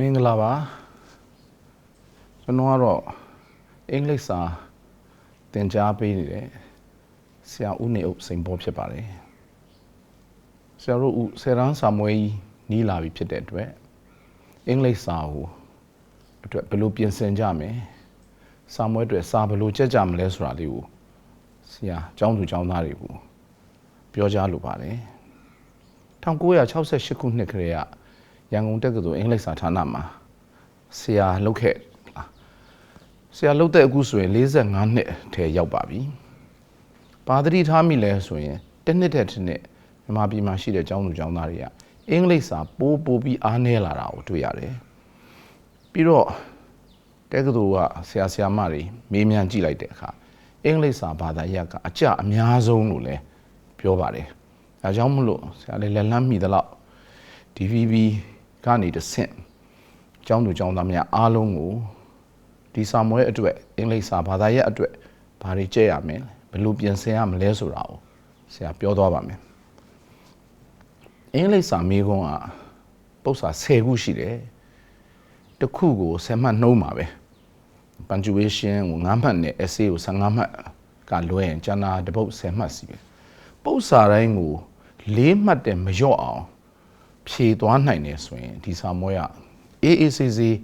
မင်္ဂလာပါကျွန်တော်ကတော့အင်္ဂလိပ်စာသင်ကြားပေးနေတဲ့ဆရာဦးနေအုပ်စိန်ပေါ်ဖြစ်ပါတယ်ဆရာတို့ဦးဆယ်တန်းစာမွေးကြီးနီးလာပြီဖြစ်တဲ့အတွက်အင်္ဂလိပ်စာကိုအတွက်ဘယ်လိုပြင်ဆင်ကြမလဲစာမွေးအတွက်စာဘယ်လိုကြက်ကြမလဲဆိုတာလေးကိုဆရာကျောင်းသူကျောင်းသားတွေကိုပြောကြားလိုပါတယ်1968ခုနှစ်ကလေးက ရန်ကုန်တက္ကသိုလ်အင်္ဂလိပ်စာဌာနမှာဆရာလုပ်ခဲ့လားဆရာလုပ်တဲ့အခုဆိုရင်45နှစ်ထဲရောက်ပါပြီ။ပါသတိထားမိလဲဆိုရင်တစ်နှစ်တဲ့တစ်နှစ်မြန်မာပြည်မှာရှိတဲ့ကျောင်းသူကျောင်းသားတွေကအင်္ဂလိပ်စာပိုးပိုးပြီးအားနည်းလာတာကိုတွေ့ရတယ်။ပြီးတော့တက္ကသိုလ်ကဆရာဆရာမတွေမေးမြန်းကြည့်လိုက်တဲ့အခါအင်္ဂလိပ်စာဘာသာရပ်ကအကြအများဆုံးလို့လည်းပြောပါတယ်။ဒါကြောင့်မလို့ဆရာလည်းလက်လန်းမိသလောက် DVB ကနေတဆင့်ကျောင်းသူကျောင်းသားများအားလုံးကိုဒီစာမွေးအတွက်အင်္ဂလိပ်စာဘာသာရပ်အတွက်ဘာတွေကြည့်ရမလဲဘယ်လိုပြင်ဆင်ရမလဲဆိုတာကိုဆရာပြောသွားပါမယ်အင်္ဂလိပ်စာမေးခွန်းကပု္ပ္ပာ10ခုရှိတယ်တစ်ခုကို10မှတ်နှုံးပါပဲ punctuation ကို9မှတ်နဲ့ essay ကို15မှတ်ကလွဲရင်ကျန်တာတစ်ပုတ်10မှတ်စီပဲပု္ပ္ပာတိုင်းကို4မှတ်တဲ့မလျော့အောင် ဖြေသွားနိုင်တယ်ဆိုရင်ဒီစာမွေးကအေးအေးဆေးဆေး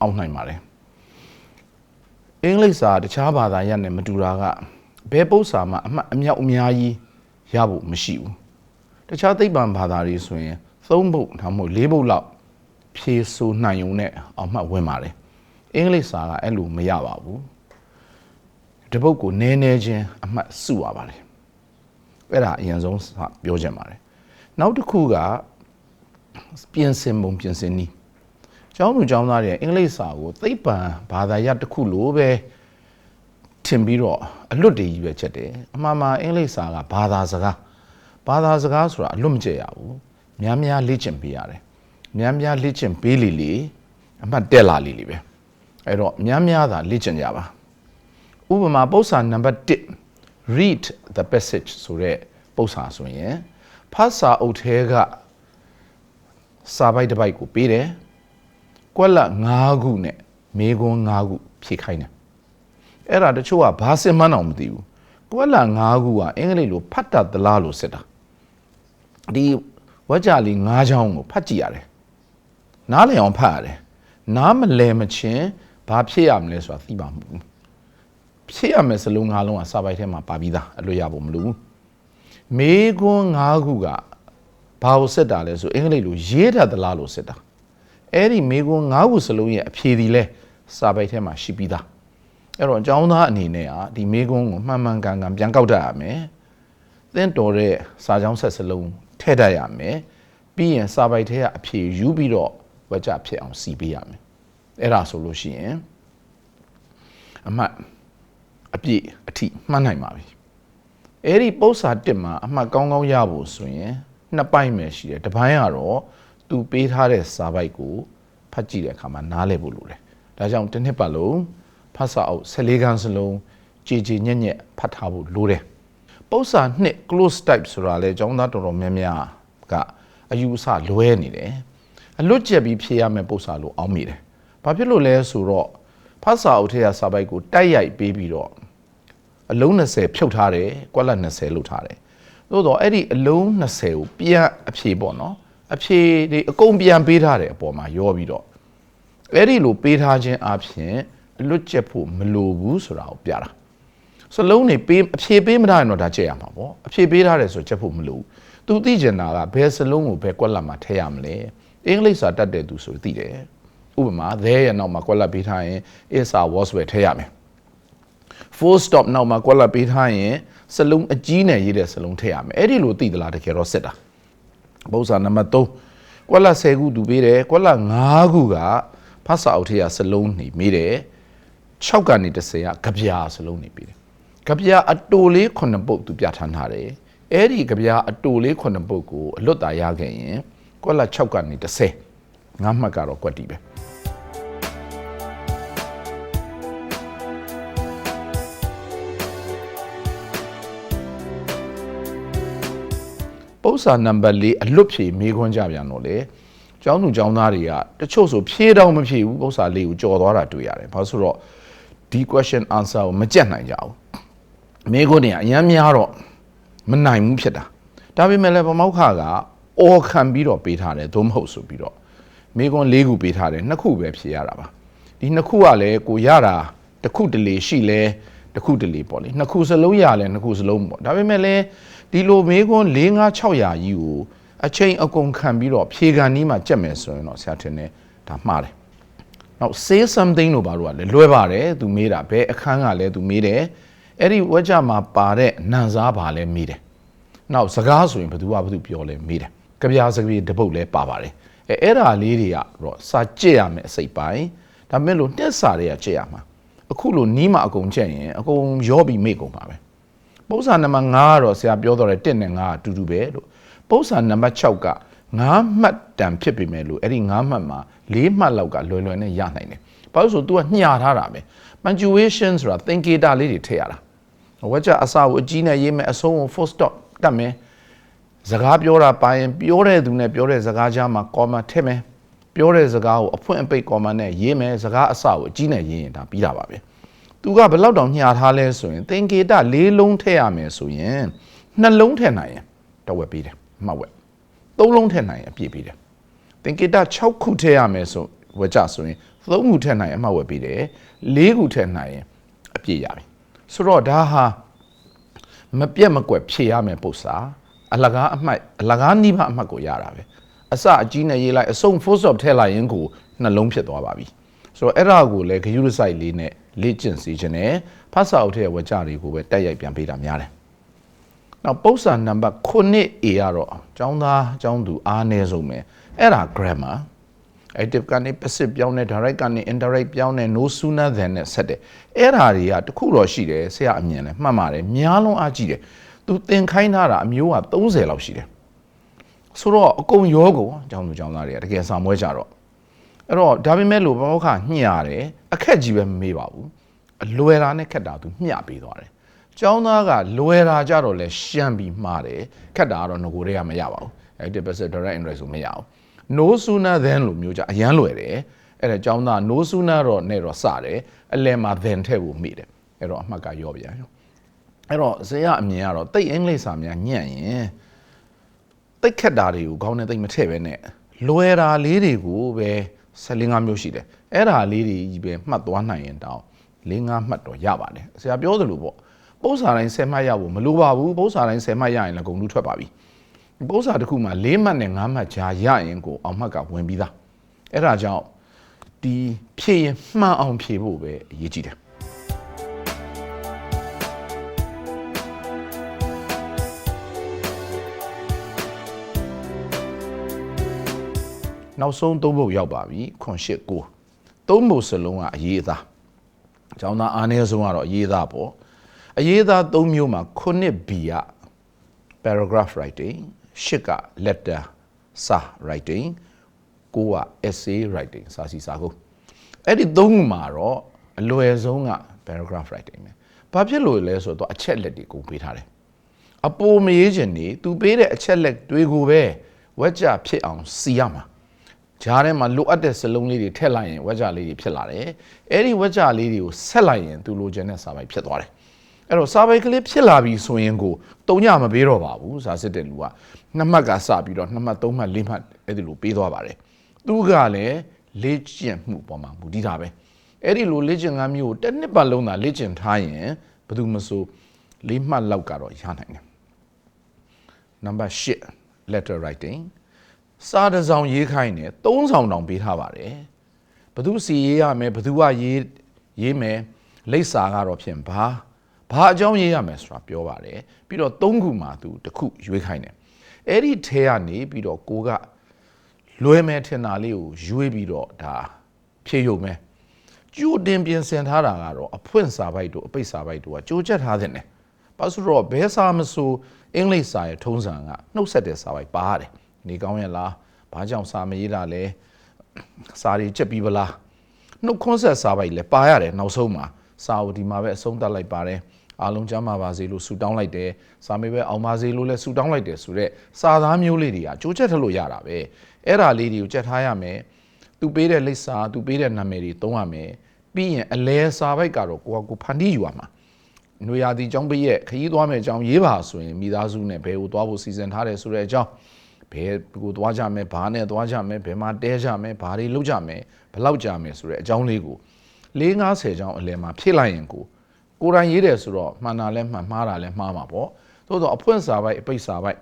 အောင်နိုင်ပါတယ်အင်္ဂလိပ်စာတခြားဘာသာရပ်နဲ့မတူတာကဘယ်ပု္ပ္ပာမှာအမှတ်အမြောက်အများကြီးရဖို့မရှိဘူးတခြားသိပ္ပံဘာသာတွေဆိုရင်၃ဘုတ်ဒါမှမဟုတ်၄ဘုတ်လောက်ဖြေဆိုနိုင်ုံနဲ့အောင်မှတ်ဝင်ပါတယ်အင်္ဂလိပ်စာကအဲ့လိုမရပါဘူးတပုတ်ကိုနည်းနည်းချင်းအမှတ်စုရပါတယ်အဲ့ဒါအရင်ဆုံးပြောချင်ပါတယ်နောက်တစ်ခုက ပြင်ဆင်ပုံပြင်ဆင်နည်းကျောင်းသူကျောင်းသားတွေအင်္ဂလိပ်စာကိုသိပ္ပံဘာသာရပ်တစ်ခုလိုပဲထင်ပြီးတော့အလွတ်တည်းကြီးပဲချက်တယ်အမှန်မှန်အင်္ဂလိပ်စာကဘာသာစကားဘာသာစကားဆိုတာအလွတ်မကျရဘူးများများလေ့ကျင့်ပေးရတယ်များများလေ့ကျင့်ပေးလေလေအမှတ်တက်လာလေလေပဲအဲ့တော့များများသာလေ့ကျင့်ကြပါဥပမာပု္ပ္ပာနံပါတ်1 read the passage ဆိုတဲ့ပု္ပ္ပာဆိုရင်ဖတ်စာအုပ်ထဲက စာပိုက်တစ်ပိုက်ကိုပေးတယ်ကွက်လက်5ခုနဲ့မေခွန်း5ခုဖြည့်ခိုင်းတယ်အဲ့ဒါတချို့ကဘာစင်မှန်းအောင်မသိဘူးကွက်လက်5ခုကအင်္ဂလိပ်လိုဖတ်တတ်သလားလို့စစ်တာဒီဝကြလီ5ချောင်းကိုဖတ်ကြည့်ရတယ်နားလည်အောင်ဖတ်ရတယ်နားမလဲမချင်းဘာဖြစ်ရမလဲဆိုတာသိပါမှုဖြစ်ရမယ်စလုံး၅လုံးကစာပိုက်ထဲမှာပါပြီးသားအလွတ်ရဖို့မလိုဘူးမေခွန်း၅ခုက ဘာကိုစစ်တာလဲဆိုအင်္ဂလိပ်လိုရေးတတ်သလားလို့စစ်တာအဲ့ဒီမေခွန်း၅ခုစလုံးရဲ့အဖြေဒီလဲစာပိုက်ထဲမှာရှိပြီးသားအဲ့တော့အကြောင်းသားအနေနဲ့ကဒီမေခွန်းကိုမှန်မှန်ကန်ကန်ပြန်ကောက်တတ်ရမယ်သင်တော်တဲ့စာကြောင်းဆက်စလုံးထည့်တတ်ရမယ်ပြီးရင်စာပိုက်ထဲကအဖြေယူပြီးတော့ဝကြဖြစ်အောင်စီပေးရမယ်အဲ့ဒါဆိုလို့ရှိရင်အမှတ်အပြည့်အထိမှတ်နိုင်ပါပြီအဲ့ဒီပု္ပ္ပာတစ်မှာအမှတ်ကောင်းကောင်းရဖို့ဆိုရင် နှစ်ပိုင်းပဲရှိတယ်တစ်ပိုင်းကတော့သူပေးထားတဲ့စာပိုက်ကိုဖတ်ကြည့်တဲ့အခါမှာနားလည်ဖို့လိုတယ်ဒါကြောင့်တစ်နှစ်ပတ်လုံးဖတ်စာအုပ်14ခန်းစလုံးကြည်ကြည်ညက်ညက်ဖတ်ထားဖို့လိုတယ်ပု္ပ္ပာနှစ် close type ဆိုတာလေကျောင်းသားတော်တော်များများကအယူအဆလွဲနေတယ်အလွတ်ကျက်ပြီးဖြေရမယ့်ပု္ပ္ပာလို့အောင်းမိတယ်ဘာဖြစ်လို့လဲဆိုတော့ဖတ်စာအုပ်ထဲကစာပိုက်ကိုတိုက်ရိုက်ပေးပြီးတော့အလုံး20ဖြုတ်ထားတယ်ကွက်လက်20လုပ်ထားတယ် သို့တော့အဲ့ဒီအလုံး20ကိုပြန်အဖြေပေါ့နော်အဖြေတွေအကုန်ပြန်ပေးထားတယ်အပေါ်မှာရောပြီးတော့အဲ့ဒီလိုပေးထားခြင်းအပြင်အလွတ်ကျက်ဖို့မလိုဘူးဆိုတာကိုပြတာစလုံးနေပေးအဖြေပေးမထားရင်တော့ဒါကျက်ရမှာပေါ့အဖြေပေးထားတယ်ဆိုကျက်ဖို့မလိုဘူးသူသိကျင်တာကဘယ်စလုံးကိုဘယ်ကွက်လက်မှာထည့်ရမလဲအင်္ဂလိပ်စာတတ်တဲ့သူဆိုသိတယ်ဥပမာ there ရဲ့နောက်မှာကွက်လက်ပေးထားရင် is a was ပဲထည့်ရမယ် full stop နောက်မှာကွက်လက်ပေးထားရင် စလုံးအကြီးနဲ့ရေးတဲ့စလုံးထည့်ရမယ်အဲ့ဒီလိုသိသလားတကယ်တော့စစ်တာပု္ပ္ပာနံပါတ်3ကွက်လက်10ခုသူပေးတယ်ကွက်လက်5ခုကဖတ်စာအုပ်ထဲကစလုံးနေမိတယ်6ကနေ10ကကြပြာစလုံးနေပြီးတယ်ကြပြာအတိုလေး9ပုတ်သူပြဋ္ဌာန်းထားတယ်အဲ့ဒီကြပြာအတိုလေး9ပုတ်ကိုအလွတ်တာရခဲ့ရင်ကွက်လက်6ကနေ10ငါးမှတ်ကတော့ကွက်တီပဲ ပု္ပ္ပာနံပါတ်၄အလွတ်ဖြေမေးခွန်းကြပြန်တော့လေကျောင်းသူကျောင်းသားတွေကတချို့ဆိုဖြေးတော့မဖြေဘူးဥစ္စာလေးကိုကြော်သွားတာတွေ့ရတယ်ဘာလို့ဆိုတော့ဒီ question answer ကိုမကြက်နိုင်ကြဘူးမိကုန်းတွေကအများများတော့မနိုင်ဘူးဖြစ်တာဒါပေမဲ့လည်းဗမောက်ခကအော်ခံပြီးတော့ပေးထားတယ်သို့မဟုတ်ဆိုပြီးတော့မိကုန်း၄ခုပေးထားတယ်နှစ်ခုပဲဖြေရတာပါဒီနှစ်ခုကလည်းကိုရတာတစ်ခုတလေရှိလဲတစ်ခုတလေပေါ့လေနှစ်ခုစလုံးရလဲနှစ်ခုစလုံးပေါ့ဒါပေမဲ့လည်း ဒီလိုမိကုန်း၄၅600ကြီးကိုအချိန်အကုန်ခံပြီးတော့ဖြေကန်နီးမှာကြက်မယ်ဆိုရင်တော့ဆရာထင်တယ်ဒါမှားတယ်နောက် say something လို့ဘာလို့ကလဲလွဲပါတယ်သူမေးတာဘယ်အခန်းကလဲသူမေးတယ်အဲ့ဒီဝက်ကြမှာပါတဲ့နန်စားပါလဲမေးတယ်နောက်စကားဆိုရင်ဘယ်သူကဘယ်သူပြောလဲမေးတယ်ကြပြားစကားတပုတ်လဲပါပါတယ်အဲအဲ့ဒါလေးတွေကတော့စာကြည့်ရမယ်အစိတ်ပိုင်းဒါမဲ့လို့တက်စာတွေကကြည့်ရမှာအခုလို့နီးမှအကုန်ကြည့်ရင်အကုန်ရောပြီးမေ့ကုန်ပါပဲ ပု္ပ္ပာနံပါတ်5ကတော့ဆရာပြောတော့တယ်1နဲ့5အတူတူပဲလို့ပု္ပ္ပာနံပါတ်6က9မှတ်တန်ဖြစ်ပေမဲ့လို့အဲ့ဒီ9မှတ်မှာ4မှတ်လောက်ကလွယ်လွယ်နဲ့ရနိုင်တယ်ဘာလို့ဆို तू ကညှာထားတာပဲ punctuation ဆိုတာသင်္ကေတလေးတွေထည့်ရတာဝက်ကြအစာကိုအကြီးနဲ့ရေးမယ်အဆုံးကို full stop တတ်မယ်စကားပြောတာပါရင်ပြောတဲ့သူနဲ့ပြောတဲ့စကားကြားမှာ comma ထည့်မယ်ပြောတဲ့စကားကိုအဖွင့်အပိတ် comma နဲ့ရေးမယ်စကားအစကိုအကြီးနဲ့ရေးရင်ဒါပြီးတာပါပဲ သူကဘယ်လောက်တောင်ညှာထားလဲဆိုရင်သင်္ကေတ၄လုံးထည့်ရမယ်ဆိုရင်နှလုံးထည့်နိုင်ရင်တော့ဝက်ပြီးတယ်မှတ်ဝက်သုံးလုံးထည့်နိုင်ရင်အပြည့်ပြီးတယ်သင်္ကေတ6ခုထည့်ရမယ်ဆိုဝက်ကြဆိုရင်3ခုထည့်နိုင်ရင်အမှတ်ဝက်ပြီးတယ်4ခုထည့်နိုင်ရင်အပြည့်ရပြီဆိုတော့ဒါဟာမပြတ်မကွက်ဖြည့်ရမယ်ပု္ပ္ပာအလကားအမှတ်အလကားနိဗ္ဗာန်အမှတ်ကိုရတာပဲအစအကြီးနဲ့ရေးလိုက်အစုံ full stop ထည့်လိုက်ရင်ကိုနှလုံးဖြစ်သွားပါပြီဆိုတော့အဲ့ဒါကိုလည်းဂယုရဆိုင်လေးနဲ့ လေ့ကျင့်စေခြင်းနဲ့ဖတ်စာအုပ်ထဲဝကြတွေကိုပဲတက်ရိုက်ပြန်ပေးတာများတယ်နောက်ပု္ပ္ပာနံပါတ် 9 A ကတော့ကျောင်းသားကျောင်းသူအားနည်းဆုံးပဲအဲ့ဒါ grammar active ကနေ passive ပြောင်းတယ် direct ကနေ indirect ပြောင်းတယ် no sooner than နဲ့ဆက်တယ်အဲ့ဓာတွေကတခုတော့ရှိတယ်ဆရာအမြင်လဲမှတ်ပါတယ်များလုံးအားကြီးတယ်သူသင်ခိုင်းထားတာအမျိုးက30လောက်ရှိတယ်ဆိုတော့အကုန်ရောကုန်အကြောင်းသူအကြောင်းသားတွေကတကယ်စာမွဲကြတော့ အဲ့တော့ဒါပေမဲ့လို့ဘောခညှရတယ်အခက်ကြီးပဲမမေးပါဘူးအလွယ်တာနဲ့ခက်တာသူမျှပေးသွားတယ်ကျောင်းသားကလွယ်တာကြတော့လဲရှမ်းပြီးမှားတယ်ခက်တာကတော့ငကိုတွေကမရပါဘူး active passive direct indirect ဆိုမရဘူး no sooner than လို့မျိုးကြအရန်လွယ်တယ်အဲ့ဒါကျောင်းသား no sooner တော့နဲ့တော့စတယ်အလယ်မှာ then ထည့်ဖို့မိတယ်အဲ့တော့အမှတ်ကရောပြန်ရောအဲ့တော့ဇေယအမြင်ကတော့တိတ်အင်္ဂလိပ်စာများညံ့ရင်တိတ်ခက်တာတွေကိုခေါင်းနဲ့တိတ်မထည့်ပဲနဲ့လွယ်တာလေးတွေကိုပဲ 15မျိုးရှိတယ်အဲ့ဒါလေးတွေကြီးပဲမှတ်သွားနိုင်ရင်တောင်၄၅မှတ်တော့ရပါတယ်ဆရာပြောသလိုပေါ့ပု္ပ္ပာတိုင်း10မှတ်ရဖို့မလိုပါဘူးပု္ပ္ပာတိုင်း10မှတ်ရရင်လည်းဂုံလူထွက်ပါပြီပု္ပ္ပာတစ်ခုမှာ၄မှတ်နဲ့၅မှတ်ကြားရရင်ကိုအောင်မှတ်ကဝင်ပြီးသားအဲ့ဒါကြောင့်ဒီဖြည့်ရင်မှန်အောင်ဖြည့်ဖို့ပဲအရေးကြီးတယ် နောက်ဆုံးသုံးဖို့ရောက်ပါပြီခွန်ရှစ်ကိုသုံးဖို့စလုံးကအရေးအသားအကြောင်းသားအားနည်းဆုံးကတော့အရေးအသားပေါ့အရေးအသားသုံးမျိုးမှာခုနှစ် B က paragraph writing ရှစ်က letter စာ writing ကိုက essay writing စာစီစာကိုအဲ့ဒီသုံးခုမှာတော့အလွယ်ဆုံးက paragraph writing ပဲဘာဖြစ်လို့လဲဆိုတော့အချက်လက်တွေကိုပေးထားတယ်အပေါ်မရေးခြင်းနေသူပေးတဲ့အချက်လက်တွေကိုပဲဝက်ကြဖြစ်အောင်စီရမှာ ဂျားထဲမှာလိုအပ်တဲ့စလုံးလေးတွေထည့်လိုက်ရင်ဝက်ကြလေးတွေဖြစ်လာတယ်အဲ့ဒီဝက်ကြလေးတွေကိုဆက်လိုက်ရင်သူလိုချင်တဲ့စာပိုက်ဖြစ်သွားတယ်အဲ့တော့စာပိုက်ကလေးဖြစ်လာပြီဆိုရင်ကိုတုံညမပေးတော့ပါဘူးစာစစ်တဲ့လူကနှစ်မှတ်ကစပြီးတော့နှစ်မှတ်သုံးမှတ်လေးမှတ်အဲ့ဒီလိုပေးသွားပါတယ်သူကလည်းလေ့ကျင့်မှုပေါ်မှာမူတည်တာပဲအဲ့ဒီလိုလေ့ကျင့်ခန်းမျိုးကိုတစ်နှစ်ပတ်လုံးသာလေ့ကျင့်ထားရင်ဘယ်သူမဆိုလေးမှတ်လောက်ကတော့ရနိုင်တယ်နံပါတ်8 letter writing စာတစ်စောင်ရေးခိုင်းတယ်သုံးဆောင်တောင်ပေးထားပါတယ်ဘသူစီရေးရမယ်ဘသူကရေးရေးမယ်လိပ်စာကတော့ဖြင့်ဘာဘာအကြောင်းရေးရမယ်ဆိုတာပြောပါတယ်ပြီးတော့သုံးခုမှာသူတစ်ခုရွေးခိုင်းတယ်အဲ့ဒီထဲကနေပြီးတော့ကိုကလွဲမဲထင်တာလေးကိုရွေးပြီးတော့ဒါဖြည့်ရုံပဲကြိုတင်ပြင်ဆင်ထားတာကတော့အဖွင့်စာပိုက်တို့အပိတ်စာပိုက်တို့ကကြိုချက်ထားတဲ့နဲ့ဘာလို့ဆိုတော့ဘဲစာမဆိုအင်္ဂလိပ်စာရဲ့ထုံးစံကနှုတ်ဆက်တဲ့စာပိုက်ပါတယ် နေကောင်းရဲ့လားဘာကြောင့်စာမရေးတာလဲစာတွေချက်ပြီးပလားနှုတ်ခွန်းဆက်စာပိုက်လဲပါရတယ်နောက်ဆုံးမှာစာအုပ်ဒီမှာပဲအဆုံးသတ်လိုက်ပါတယ်အားလုံးကျမ်းမာပါစေလို့ဆုတောင်းလိုက်တယ်စာမေပဲအောင်ပါစေလို့လည်းဆုတောင်းလိုက်တယ်ဆိုတော့စာသားမျိုးလေးတွေကကြိုးချက်ထလို့ရတာပဲအဲ့ဒါလေးတွေကိုကြက်ထားရမယ်သူပေးတဲ့လိပ်စာသူပေးတဲ့နာမည်တွေသုံးရမယ်ပြီးရင်အလဲစာပိုက်ကတော့ကိုကကိုဖန်တီးယူရမှာຫນွေရာသီကျောင်းပိရဲ့ခရီးသွားမယ်အကြောင်းရေးပါဆိုရင်မိသားစုနဲ့ဘယ်ကိုသွားဖို့စီစဉ်ထားတယ်ဆိုတဲ့အကြောင်း ဘယ်ကိုသွားကြမယ်ဘာနဲ့သွားကြမယ်ဘယ်မှာတဲကြမယ်ဘာတွေလုပ်ကြမယ်ဘယ်လောက်ကြမယ်ဆိုတဲ့အကြောင်းလေးကို450ကျောင်းအလယ်မှာဖြည့်လိုက်ရင်ကိုကိုယ်တိုင်ရေးတယ်ဆိုတော့မှန်တာလဲမှန်မှားတာလဲမှားမှာပေါ့သို့တော့အဖွင့်စာပိုက်အပိတ်စာပိုက်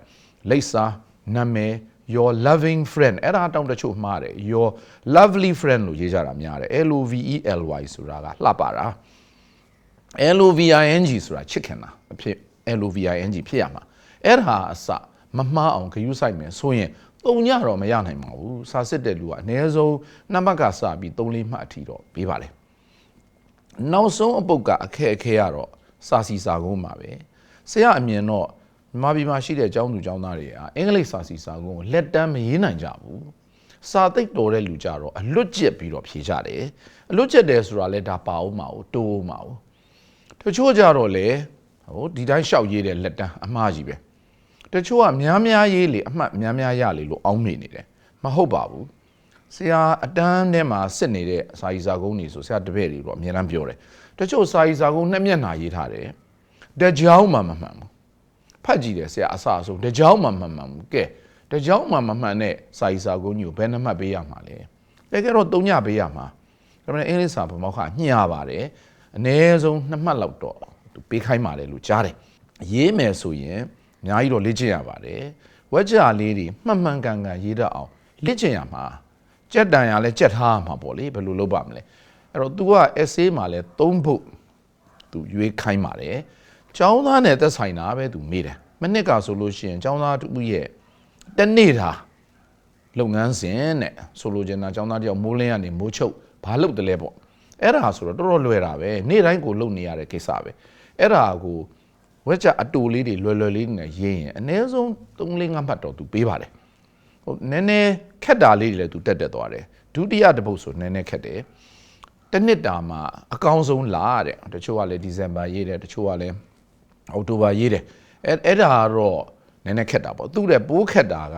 လိပ်စာနာမည် your loving friend အဲ့ဒါတောင်းတချို့မှားတယ် your lovely friend လို့ရေးကြတာများတယ် L O V E L Y ဆိုတာကလှပတာ L O V I N G ဆိုတာချစ်ခင်တာအဖြစ် L O V I N G ဖြစ်ရမှာအဲ့ဒါအစ မမှားအောင်ဂရုစိုက်မယ်ဆိုရင်တုံညတော့မရနိုင်ပါဘူးစာစစ်တဲ့လူကအနည်းဆုံးနှစ်မှတ်ကစပြီး3လေးမှတ်အထိတော့ပေးပါလေနောက်ဆုံးအပုတ်ကအခက်အခဲကတော့စာစီစာကုန်းမှာပဲဆရာအမြင်တော့မြန်မာပြည်မှာရှိတဲ့အကြောင်းသူကျောင်းသားတွေကအင်္ဂလိပ်စာစီစာကုန်းကိုလက်တန်းမရေးနိုင်ကြဘူးစာသိပ်တော်တဲ့လူကြတော့အလွတ်ကျက်ပြီးတော့ဖြေကြတယ်အလွတ်ကျက်တယ်ဆိုတာလဲဒါပါအောင်မအောင်တိုးအောင်မအောင်တချို့ကြတော့လေဟိုဒီတိုင်းလျှောက်ရေးတဲ့လက်တန်းအမှားကြီးပဲ တချို့ကများများရေးလေအမှတ်များများရလေလို့အောင်းမိနေတယ်မဟုတ်ပါဘူးဆရာအတန်းထဲမှာစစ်နေတဲ့စာရီစာကုန်းတွေဆိုဆရာတပည့်တွေတော့အများအားပြောတယ်တချို့စာရီစာကုန်းနှစ်မျက်နှာရေးထားတယ်တကြောင်မှမမှန်ဘူးဖတ်ကြည့်တယ်ဆရာအစအဆုံးတကြောင်မှမမှန်ဘူးကဲတကြောင်မှမမှန်တဲ့စာရီစာကုန်းကြီးကိုဘယ်နှမှတ်ပေးရမှာလဲတကယ်တော့သုံးညပေးရမှာဒါပေမဲ့အင်္ဂလိပ်စာဗမောက္ခညှာပါတယ်အနည်းဆုံးနှစ်မှတ်လောက်တော့သူပေးခိုင်းပါတယ်လို့ကြားတယ်ရေးမယ်ဆိုရင် အများကြီးတော့လေ့ကျင့်ရပါတယ်ဝက်ကြလေးတွေမှန်မှန်ကန်ကန်ရေးတတ်အောင်လေ့ကျင့်ရမှာကြက်တန်ရလဲကြက်ထားရမှာပေါ့လေဘယ်လိုလုပ်ပါမလဲအဲ့တော့ तू က essay မှာလဲ၃ဘုတ်သူရွေးခိုင်းပါတယ်။ကျောင်းသားနဲ့သက်ဆိုင်တာပဲသူမေးတယ်။မနစ်ကဆိုလို့ရှိရင်ကျောင်းသားတူရဲ့တနေ့တာလုပ်ငန်းစဉ်နဲ့ဆိုလိုချင်တာကျောင်းသားတယောက်မိုးလင်းကနေမိုးချုပ်ဘာလုပ်တယ်လဲပေါ့။အဲ့ဒါဆိုတော့တော်တော်လွယ်တာပဲ။နေ့တိုင်းကိုလုပ်နေရတဲ့ကိစ္စပဲ။အဲ့ဒါကို ဝက်ကြအတူလေးတွေလွယ်လွယ်လေးနဲ့ရေးရင်အနည်းဆုံး3-4မှတ်တော့သူပေးပါတယ်။ဟုတ်နည်းနည်းခက်တာလေးတွေလည်းသူတက်တက်သွားတယ်။ဒုတိယတစ်ပုတ်ဆိုနည်းနည်းခက်တယ်။တစ်နှစ်တာမှာအကောင်းဆုံးလာတဲ့တချို့ကလည်းဒီဇင်ဘာရေးတယ်တချို့ကလည်းအောက်တိုဘာရေးတယ်အဲအဲ့ဒါကတော့နည်းနည်းခက်တာပေါ့သူ့တဲ့ပိုးခက်တာက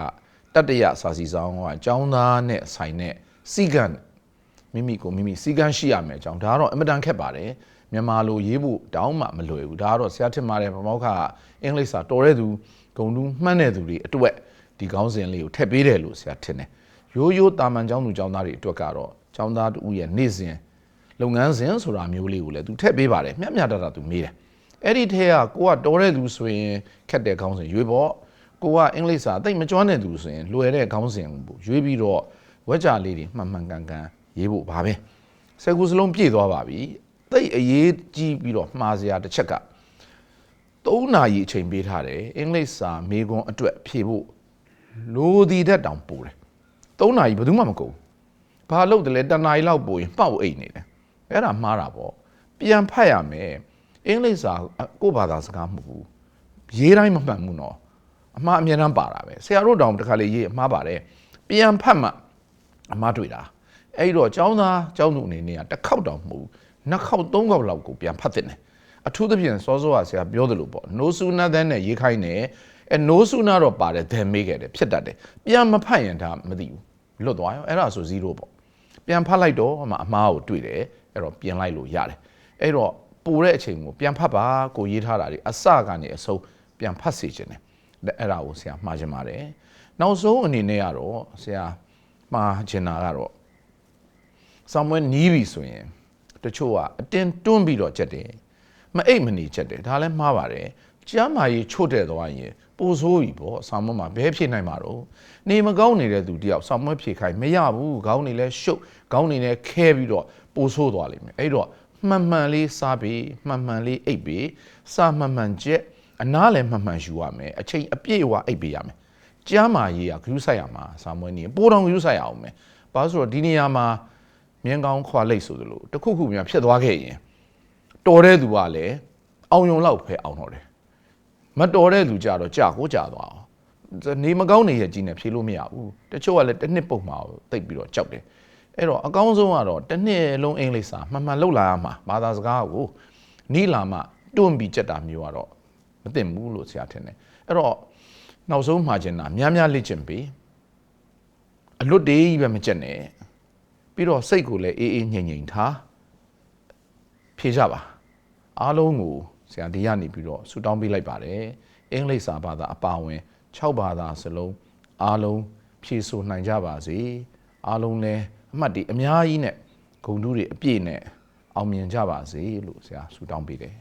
တတရစာစီဆောင်ကအကြောင်းသားနဲ့ဆိုင်တဲ့စီကံမိမိကိုမိမိစီကံရှိရမယ်အကြောင်းဒါကတော့အင်မတန်ခက်ပါတယ် မြန်မာလိုရေးဖို့တောင်းမှမလွယ်ဘူးဒါကတော့ဆရာထင်ပါတယ်ဗမောက္ခအင်္ဂလိပ်စာတော်တဲ့သူဂုံတူးမှန်းတဲ့သူတွေအတွက်ဒီကောင်းစဉ်လေးကိုထည့်ပေးတယ်လို့ဆရာထင်တယ်ရိုးရိုးတာမန်ကျောင်းသူကျောင်းသားတွေအတွက်ကတော့ကျောင်းသားတူရဲ့နေ့စဉ်လုပ်ငန်းစဉ်ဆိုတာမျိုးလေးကိုလည်းသူထည့်ပေးပါတယ်မျှမျှတတသူမေးတယ်အဲ့ဒီထဲကကိုကတော်တဲ့သူဆိုရင်ခက်တဲ့ခေါင်းစဉ်ရွေးပေါ့ကိုကအင်္ဂလိပ်စာတိတ်မကျွမ်းတဲ့သူဆိုရင်လွယ်တဲ့ခေါင်းစဉ်ကိုရွေးပြီးတော့ဝက်ကြလေးတွေမှန်မှန်ကန်ကန်ရေးဖို့ပါပဲဆယ်ခုစလုံးပြည့်သွားပါပြီ တိတ်အရေးကြီးပြီးတော့မှားစရာတစ်ချက်က3နာရီအချိန်ပေးထားတယ်အင်္ဂလိပ်စာမေခွန်းအတွက်ဖြည့်ဖို့လိုဒီတက်တောင်ပို့တယ်3နာရီဘယ်သူမှမကုန်ဘာလို့တလဲတနာရီလောက်ပို့ရင်ပောက်အိတ်နေတယ်အဲ့ဒါမှားတာပေါ့ပြန်ဖတ်ရမယ်အင်္ဂလိပ်စာကိုယ့်ဘာသာစကားမဟုတ်ဘူးရေးတိုင်းမမှန်ဘူးနော်အမှားအမြဲတမ်းပါတာပဲဆရာတို့တောင်တစ်ခါလေရေးအမှားပါတယ်ပြန်ဖတ်မှအမှားတွေ့တာအဲ့တော့ចောင်းသားចောင်းသူအနေနဲ့ကတစ်ခေါက်တောင်မဟုတ်ဘူး နှစ်ခေါက်သုံးခေါက်လောက်ကိုပြန်ဖတ်တဲ့တယ်အထူးသဖြင့်စောစောကဆရာပြောသလိုပေါ့ no sooner than နဲ့ရေးခိုင်းတယ်အဲ no sooner တော့ပါတယ် then မေးခဲ့တယ်ဖြစ်တတ်တယ်ပြန်မဖတ်ရင်ဒါမသိဘူးလွတ်သွားရောအဲ့ဒါဆို0ပေါ့ပြန်ဖတ်လိုက်တော့မှအမှားကိုတွေ့တယ်အဲ့တော့ပြင်လိုက်လို့ရတယ်အဲ့တော့ပိုတဲ့အချိန်ကိုပြန်ဖတ်ပါကိုရေးထားတာတွေအစကနေအဆုံးပြန်ဖတ်စေခြင်းတယ်အဲ့ဒါကိုဆရာမှားချင်ပါတယ်နောက်ဆုံးအနေနဲ့ကတော့ဆရာမှားချင်တာကတော့ဆောင်းမွေးနီးပြီဆိုရင် တချို့ကအတင်းတွန်းပြီးတော့ချက်တယ်မအိတ်မနေချက်တယ်ဒါလည်းမှားပါတယ်ကျမ်းမာရေးချို့တဲ့သွားရင်ပိုဆိုးပြီပေါ့ဆောင်းမွေးမှာဘဲဖြစ်နိုင်မှာတော့နေမကောင်းနေတဲ့သူတယောက်ဆောင်းမွေးဖြေခိုင်းမရဘူးခေါင်းနေလဲရှုပ်ခေါင်းနေလဲခဲပြီးတော့ပိုဆိုးသွားလိမ့်မယ်အဲ့တော့မှန်မှန်လေးစားပြီးမှန်မှန်လေးအိပ်ပြီးစားမှန်မှန်ချက်အနားလည်းမှန်မှန်ယူရမယ်အချိန်အပြည့်အဝအိပ်ပေးရမယ်ကျမ်းမာရေးကဂရုစိုက်ရမှာစာမွေးနေပိုးတော်ဂရုစိုက်ရအောင်မယ်ဘာလို့ဆိုတော့ဒီနေရာမှာ မြင်းကောင်းခွာလိုက်ဆိုသလိုတခုခုများဖြစ်သွားခဲ့ရင်တော်တဲ့သူကလည်းအောင်ယုံလောက်ပဲအောင်တော့တယ်မတော်တဲ့သူကြတော့ကြာကိုကြာသွားအောင်နေမကောင်းနေရကြီးနဲ့ဖြေလို့မရဘူးတချို့ကလည်းတစ်နှစ်ပုံမှာတိတ်ပြီးတော့ကြောက်တယ်အဲ့တော့အကောင်းဆုံးကတော့တစ်နှစ်လုံးအင်္ဂလိပ်စာမှန်မှန်လောက်လာရမှာဘာသာစကားကိုနီးလာမှတွန့်ပြီးကြက်တာမျိုးကတော့မသိဘူးလို့ဆရာထင်တယ်အဲ့တော့နောက်ဆုံးမှာကျင်တာများများလေ့ကျင့်ပေးအလွတ်တေးကြီးပဲမကြက်နဲ့ ပြီးတော့စိတ်ကိုလည်းအေးအေးငြိမ်ငြိမ်ထားဖြေကြပါအားလုံးကိုဆရာဒီကနေပြီးတော့ဆူတောင်းပေးလိုက်ပါတယ်အင်္ဂလိပ်စာဘာသာအပါအဝင်6ဘာသာစလုံးအားလုံးဖြေဆိုနိုင်ကြပါစေအားလုံးလည်းအမှတ်ဒီအများကြီးနဲ့ဂုဏ်တူးတွေအပြည့်နဲ့အောင်မြင်ကြပါစေလို့ဆရာဆူတောင်းပေးတယ်